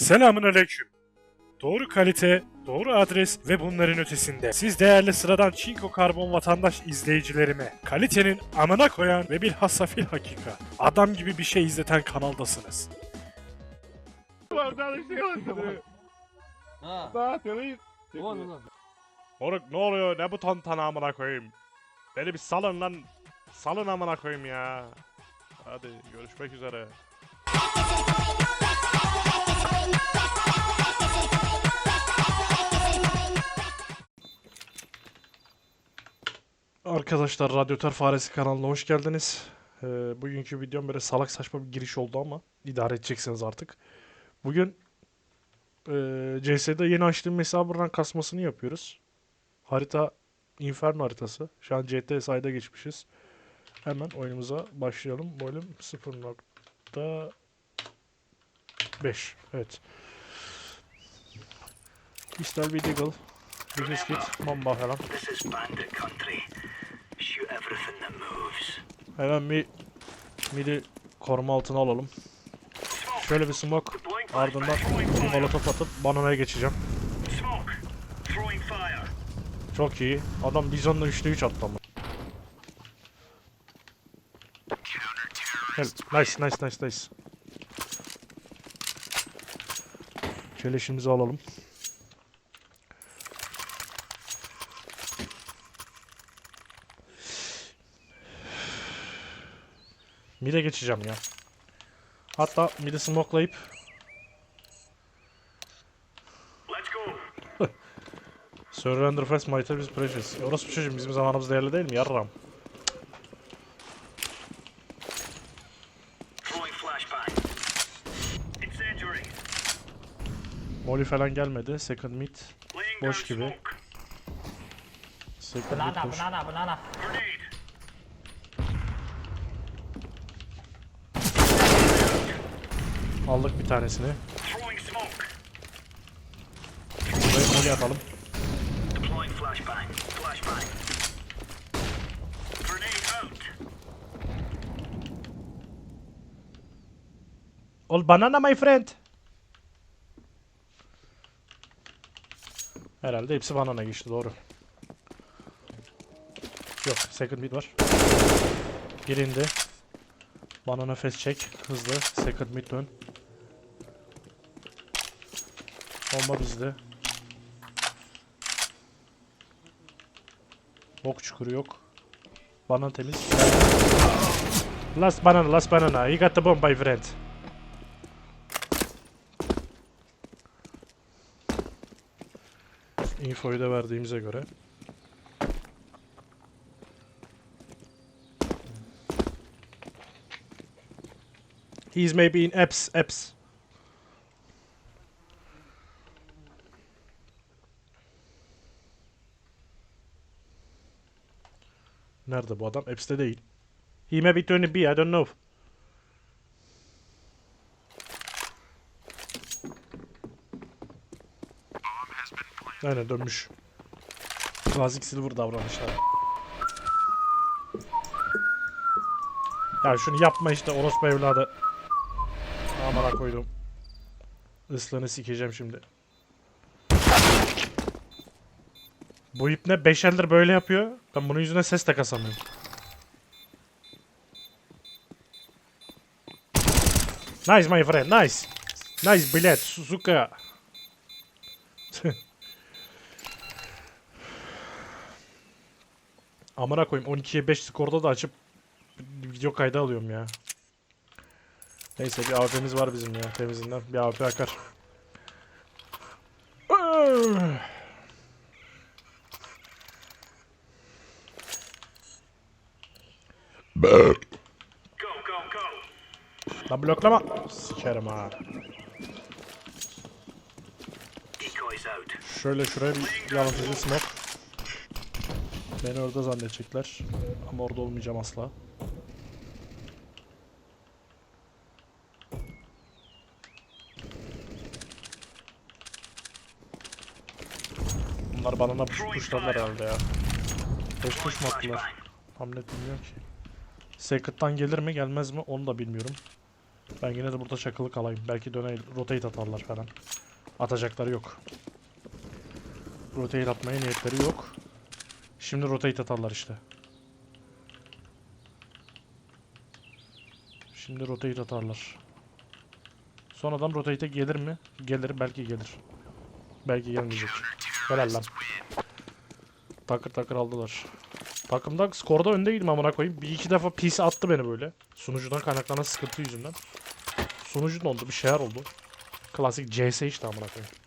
Selamün aleyküm. Doğru kalite, doğru adres ve bunların ötesinde. Siz değerli sıradan Çinko Karbon vatandaş izleyicilerime kalitenin amına koyan ve bilhassa fil hakika adam gibi bir şey izleten kanaldasınız. Ha. Moruk ne oluyor? Ne bu tantana amına koyayım? Beni bir salın lan. Salın amına koyayım ya. Hadi görüşmek üzere. Arkadaşlar Radyotör Faresi kanalına hoş geldiniz. Ee, bugünkü videom böyle salak saçma bir giriş oldu ama idare edeceksiniz artık. Bugün e, CS'de yeni açtığım hesabından kasmasını yapıyoruz. Harita Inferno haritası. Şu an CT sayda geçmişiz. Hemen oyunumuza başlayalım. Bölüm 0.5 Evet. İstel bir Deagle. Bir biskit. Mamba falan. Hemen bir midi koruma altına alalım. Şöyle bir smoke ardından bir molotof atıp bananaya geçeceğim. Çok iyi. Adam bizonla 3'te 3 attı ama. Gel. Nice nice nice nice. Keleşimizi alalım. Mid'e geçeceğim ya. Hatta mid'i go. Surrender first time is precious. Orası çocuğum bizim zamanımız değerli değil mi? Yarram. Throwing flashbang. Incendiary. Molly falan gelmedi. Second mid. Boş gibi. Second mid boş. banana, banana. Aldık bir tanesini. Buraya Molly atalım. Ol banana my friend. Herhalde hepsi banana geçti doğru. Yok second mid var. Birindi. Banana fast check. Hızlı. Second mid dön. Bomba bizde. Bok çukuru yok. Banana temiz. Last banana, last banana. You got the bomb my friend. Infoyu da verdiğimize göre. He's maybe in apps, apps. Nerede bu adam? Apps'te değil. He may be 20B, I don't know. Aynen dönmüş. Klasik silver davranışlar. Ya şunu yapma işte orospu evladı. Amına koydum. Islığını sikeceğim şimdi. Bu ip ne? 5 eldir böyle yapıyor. Ben bunun yüzüne ses de kasamıyorum. Nice my friend, nice. Nice bilet, Suzuka. Amına koyayım 12'ye 5 skorda da açıp video kaydı alıyorum ya. Neyse bir AWP'miz var bizim ya temizinden. Bir AWP akar. Lan bloklama. Sikerim ha. Şöyle şuraya bir yanıltıcı smoke. Beni orada zannedecekler. Ama orada olmayacağım asla. Bunlar bana da push pushladılar herhalde ya. Beş push mu attılar? Hamlet bilmiyorum ki. Secret'tan gelir mi gelmez mi onu da bilmiyorum. Ben yine de burada çakılı kalayım. Belki döne rotate atarlar falan. Atacakları yok. Rotate atmaya niyetleri yok. Şimdi rotate atarlar işte. Şimdi rotate atarlar. Son adam rotate'e gelir mi? Gelir belki gelir. Belki gelmeyecek. Helal lan. Takır takır aldılar. Takımda skorda öndeydim amına koyayım. Bir iki defa PC attı beni böyle. Sunucudan kaynaklanan sıkıntı yüzünden. Sunucu oldu bir şeyler oldu. Klasik CS işte amına koyayım.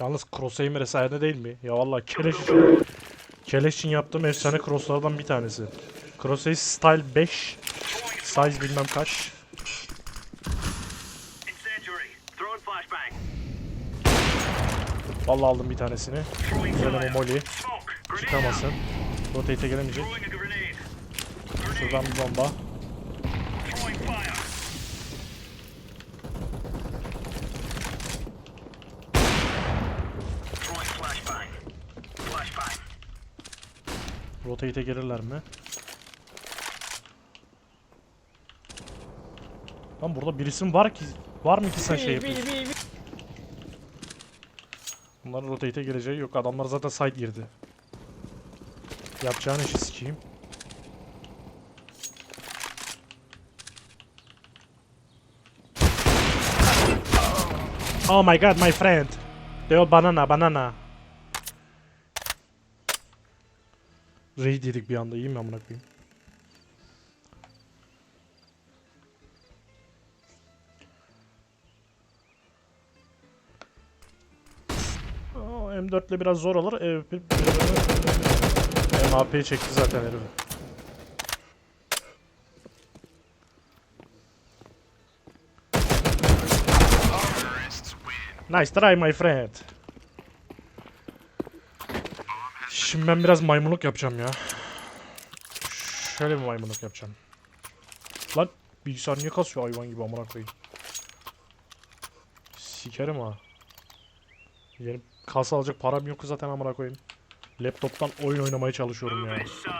Yalnız crosshair sayede değil mi? Ya vallahi keleş için, keleş için yaptığım efsane crosslardan bir tanesi. Crosshair Style 5 Size bilmem kaç. Vallahi aldım bir tanesini. Throwing Güzel fire. ama molly. Çıkamasın. Rotate'e gelemeyecek. Şuradan bir bomba. Throwing fire. Throwing flashbang. Flashbang. Rotate'e gelirler mi? Lan burada birisin var ki var mı ki sen şey yapıyorsun? Bunların rotate'e geleceği yok. Adamlar zaten side girdi. Yapacağın işi sikeyim. Oh my god, my friend. They all banana, banana. Raid yedik bir anda iyi mi amına koyayım? Aa, M4 ile biraz zor olur. E, bir, MAP'yi çekti zaten herif. Nice try my friend. Şimdi ben biraz maymunluk yapacağım ya. Şöyle bir maymunluk yapacağım. Lan bilgisayar niye kasıyor hayvan gibi amına koyayım. Sikerim ha. Yeni kasa alacak param yok zaten amına koyayım. Laptoptan oyun oynamaya çalışıyorum ya. Move it, son.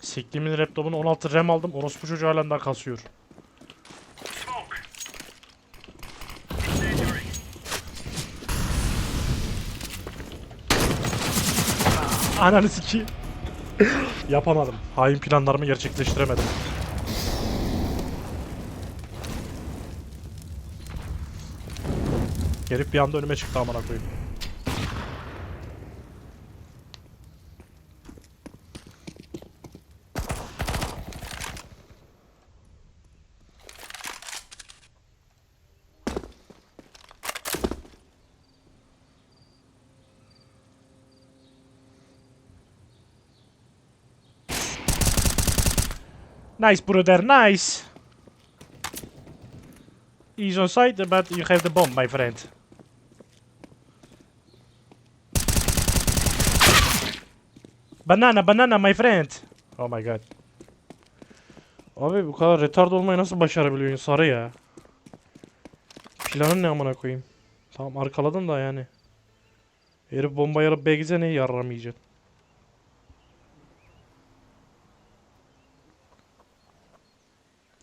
Siktiğimin laptopun 16 RAM aldım. Orospu çocuğu halen daha kasıyor. Ananı sikeyim. Yapamadım. Hain planlarımı gerçekleştiremedim. Herif bir anda önüme çıktı amına koyayım. Nice brother, nice. He's on site, but you have the bomb, my friend. Banana, banana, my friend. Oh my god. Abi bu kadar retard olmayı nasıl başarabiliyor sarı ya? Planın ne amına koyayım? Tamam arkaladım da yani. Herif bombayı alıp B'gize neyi yarramayacak?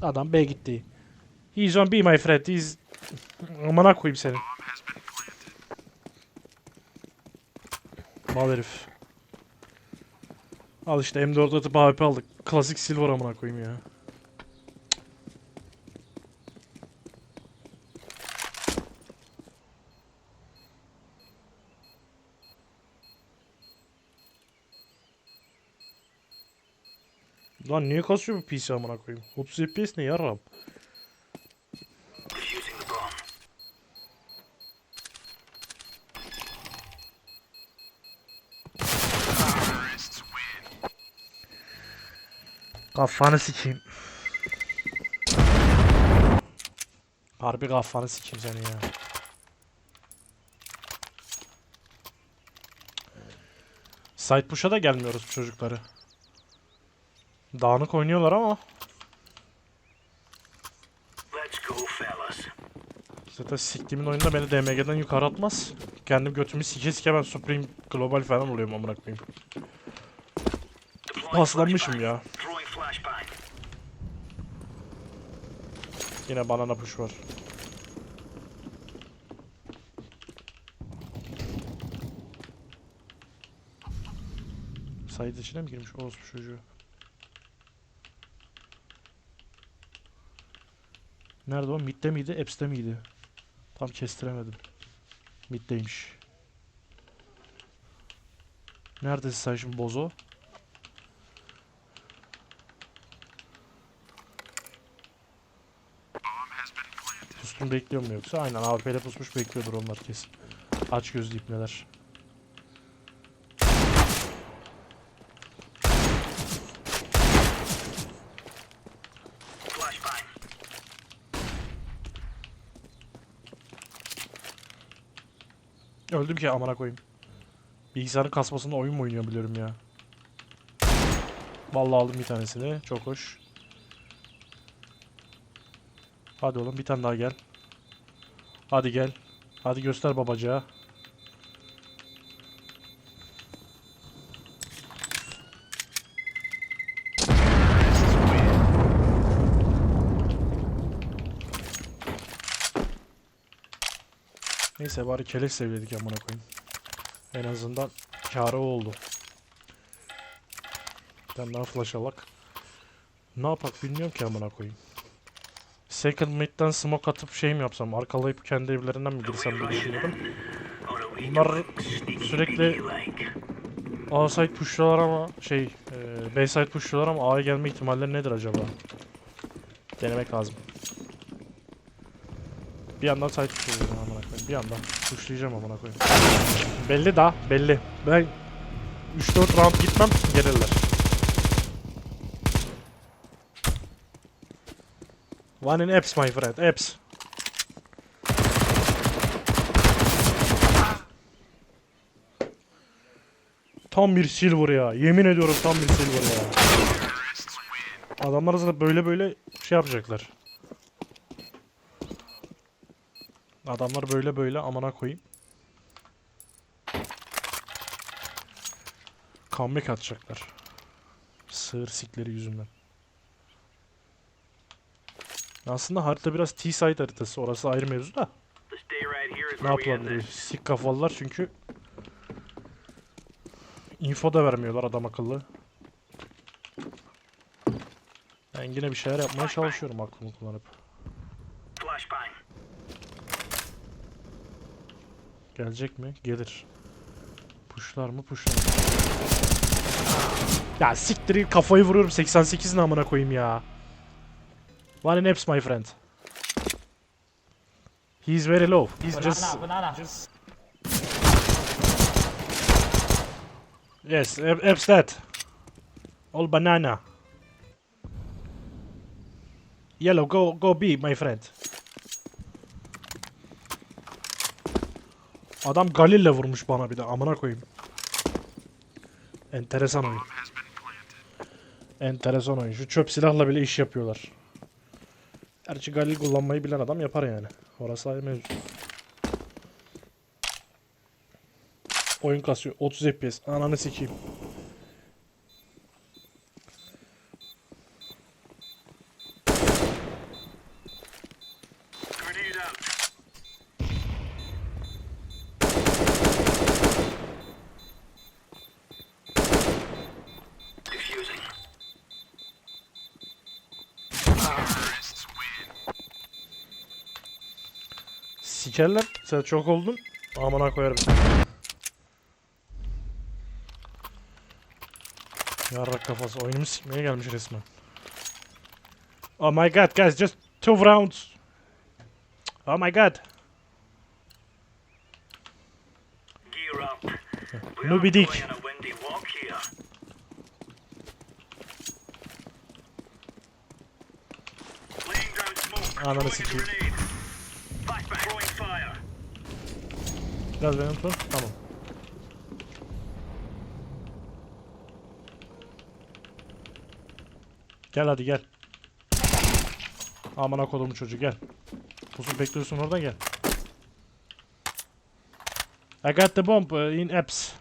Adam B gitti. He's on B my friend. He's... Amına koyayım seni. Mal herif. Al işte M4 atıp AWP aldık. Klasik silver amına koyayım ya. Lan niye kasıyor bu PC amına koyayım? 30 FPS ne bomb. Kafanı sikeyim. Harbi kafanı sikeyim seni ya. Side push'a da gelmiyoruz çocukları. Dağınık oynuyorlar ama zaten siktiğimin oyunda beni DMG'den yukarı atmaz. Kendim götümü sike sike ben Supreme Global falan oluyorum amına koyayım. paslanmışım ya. Yine banana push var. Sayı içine mi girmiş orospu çocuğu? Nerede o? Mid'de miydi? Apps'te miydi? Tam kestiremedim. Mid'deymiş. Neredesin sen şimdi bozo? Pustun bekliyor mu yoksa? Aynen AWP'de pusmuş bekliyordur onlar kesin. Aç gözlü ipneler. Öldüm ki amına koyayım. Bilgisayarın kasmasında oyun mu oynuyor biliyorum ya. Vallahi aldım bir tanesini. Çok hoş. Hadi oğlum bir tane daha gel. Hadi gel. Hadi göster babacağı. Neyse bari keleş sevledik amına koyayım. En azından kârı oldu. Bir tane daha flash alak. Ne yapak bilmiyorum ki amına koyayım. Second mid'den smoke atıp şey mi yapsam, arkalayıp kendi evlerinden mi girsem diye düşünüyorum. Bunlar sürekli? A side pushluyorlar ama şey, e, B side pushluyorlar ama A'ya gelme ihtimalleri nedir acaba? Denemek lazım. Bir yandan side pushluyorum amına koyayım. Bir yandan pushlayacağım amına koyayım. Belli da, belli. Ben 3-4 round gitmem gelirler. One in apps my friend, apps. Tam bir silver ya. Yemin ediyorum tam bir silver ya. Adamlar zaten böyle böyle şey yapacaklar. Adamlar böyle böyle amana koyayım. Comeback atacaklar. Sığır sikleri yüzünden. Aslında harita biraz T-side haritası. Orası ayrı mevzu da. Ne yapılabilir? Sik kafalılar çünkü info da vermiyorlar adam akıllı. Ben yine bir şeyler yapmaya çalışıyorum aklımı kullanıp. Flashbang. Gelecek mi? Gelir. Puşlar mı? Puşlar. Ya siktir kafayı vuruyorum 88 namına koyayım ya. One apps my friend. He's very low. He's just banana. Yes, ab- apps that. All banana. Yellow, go go B, my friend. Adam Galil'le vurmuş bana bir de amına koyayım. Enteresan oyun. Enteresan oyun. Şu çöp silahla bile iş yapıyorlar. Gerçi Galil kullanmayı bilen adam yapar yani. Orası ayrı mevzu. Oyun kasıyor. 30 FPS. Ananı sikeyim. Sikerler. Sen çok oldun. Amına koyarım seni. Yarrak kafası. Oyunumu sikmeye gelmiş resmen. Oh my god guys just two rounds. Oh my god. Gear up. We Moby are Dick. going on a windy walk here. Laying down smoke. Ananı Throwing a sikeyim. grenade. Flashbang. Throwing fire. Biraz benim tut. Tamam. Gel hadi gel. Amına kodumu çocuğu gel. Pusu bekliyorsun orada gel. I got the bomb uh, in apps.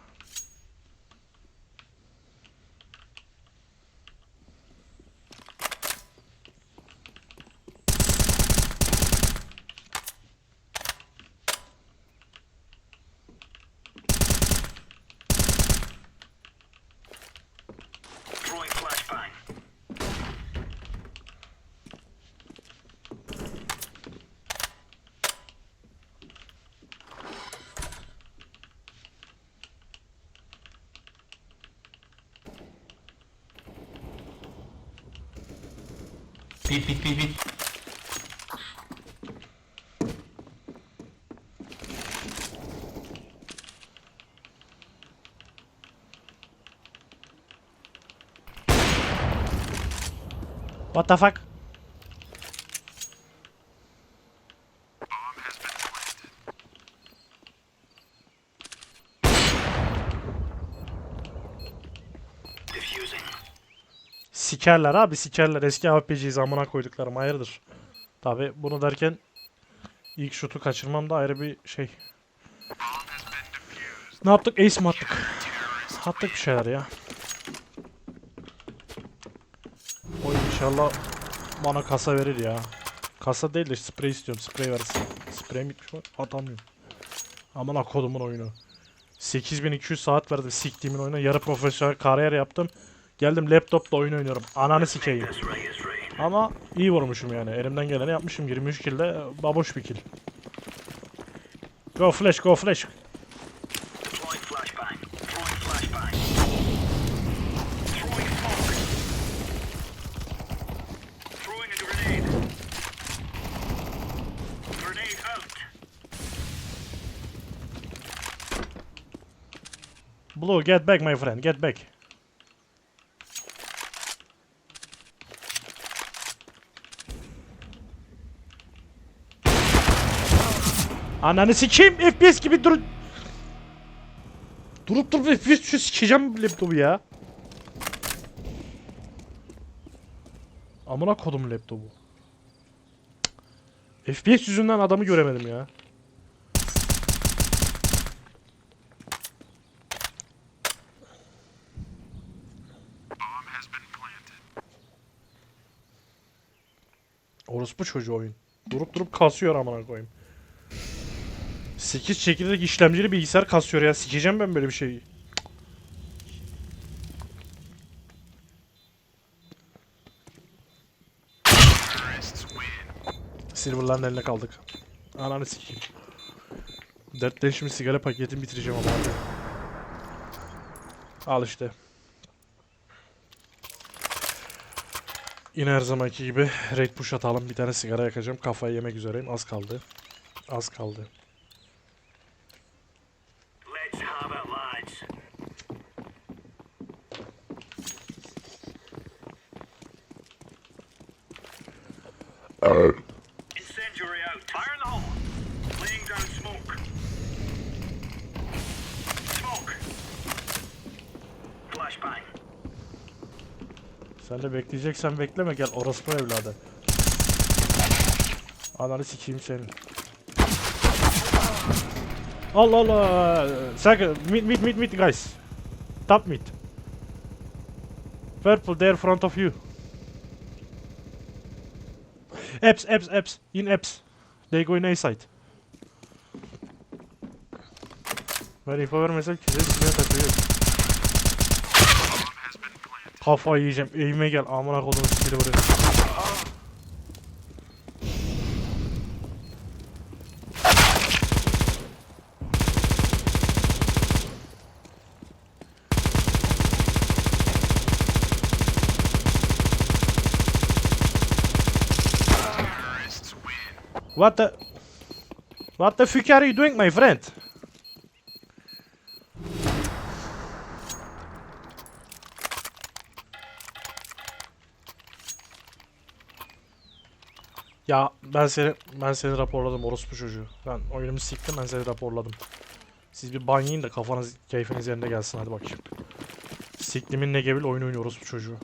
Pit pit pit pit. What the fuck? Diffusing. Sikerler abi sikerler. Eski AWP'ciyi zamana koyduklarım hayırdır. Tabi bunu derken ilk şutu kaçırmam da ayrı bir şey. Ne yaptık? Ace mi attık? Attık bir şeyler ya. O inşallah bana kasa verir ya. Kasa değil de sprey istiyorum. Sprey versin. Sprey mi? Atamıyorum. Aman akodumun oyunu. 8200 saat verdim siktiğimin oyuna. Yarı profesyonel kariyer yaptım. Geldim laptopla oyun oynuyorum. Ananı sikeyim. Ama iyi vurmuşum yani. Elimden geleni yapmışım. 23 kill de baboş bir kill. Go flash, go flash. Blue, get back my friend, get back. Ananı sikeyim FPS gibi dur. Durup durup FPS şu sikeceğim laptopu ya. Amına kodum laptopu. FPS yüzünden adamı göremedim ya. Orospu çocuğu oyun. Durup durup kasıyor amına koyayım. 8 çekirdek işlemcili bilgisayar kasıyor ya. Sikeceğim ben böyle bir şeyi. Silver'ların eline kaldık. Ananı sikeyim. Dertten şimdi sigara paketini bitireceğim ama abi. Al işte. Yine her zamanki gibi raid push atalım. Bir tane sigara yakacağım. Kafayı yemek üzereyim. Az kaldı. Az kaldı. Incendiary out. Fire in the hole. Laying down smoke. Smoke. Flashbang. Sen de bekleyeceksen bekleme gel orospu evladı. Ananı sikeyim senin. Allah Allah. Second mid mid mid mid guys. Top mid. Purple there front of you. Apps apps apps in apps. They go in A side. Ben info vermesem kimse sikine takıyor. Kafayı yiyeceğim. Eğime gel. Amına kodum sikili buraya. What the... What the fuck are you doing my friend? Ya ben seni ben seni raporladım orospu çocuğu. Ben oyunumu siktim ben seni raporladım. Siz bir ban yiyin de kafanız keyfiniz yerinde gelsin hadi bakayım. Siktimin ne gebil oyun oynuyor orospu çocuğu.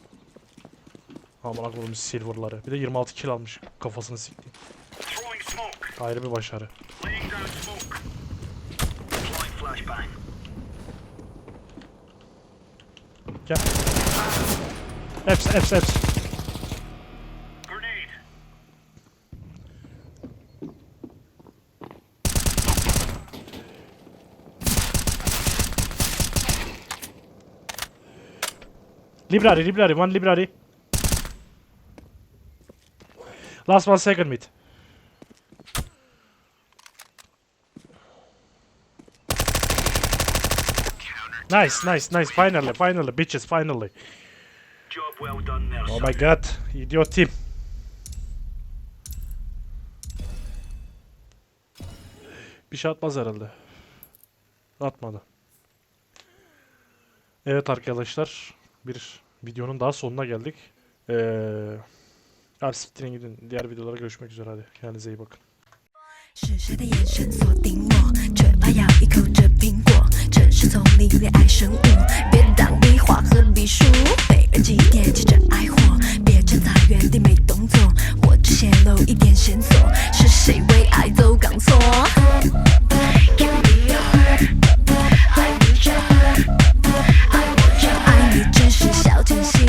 Aman koyayım silverları. Bir de 26 kill almış kafasını sikti. Throwing smoke. Ayrı bir başarı. Laying down smoke. Deploying flashbang. Gel. Hepsi hepsi hepsi. Grenade. Library library one library. Last one second mid. Nice, nice, nice. Finally, finally, bitches, finally. Job well done there, oh my god, idiotim. Bir şey atmaz herhalde. Atmadı. Evet arkadaşlar, bir videonun daha sonuna geldik. Ee, abi gidin. Diğer videolara görüşmek üzere hadi. Kendinize iyi bakın. 恋爱生物别当你画和壁数被人几听急着爱火别站在原地没动作我只泄露一点线索是谁为爱走钢索 your i your i want your 爱你只是小惊喜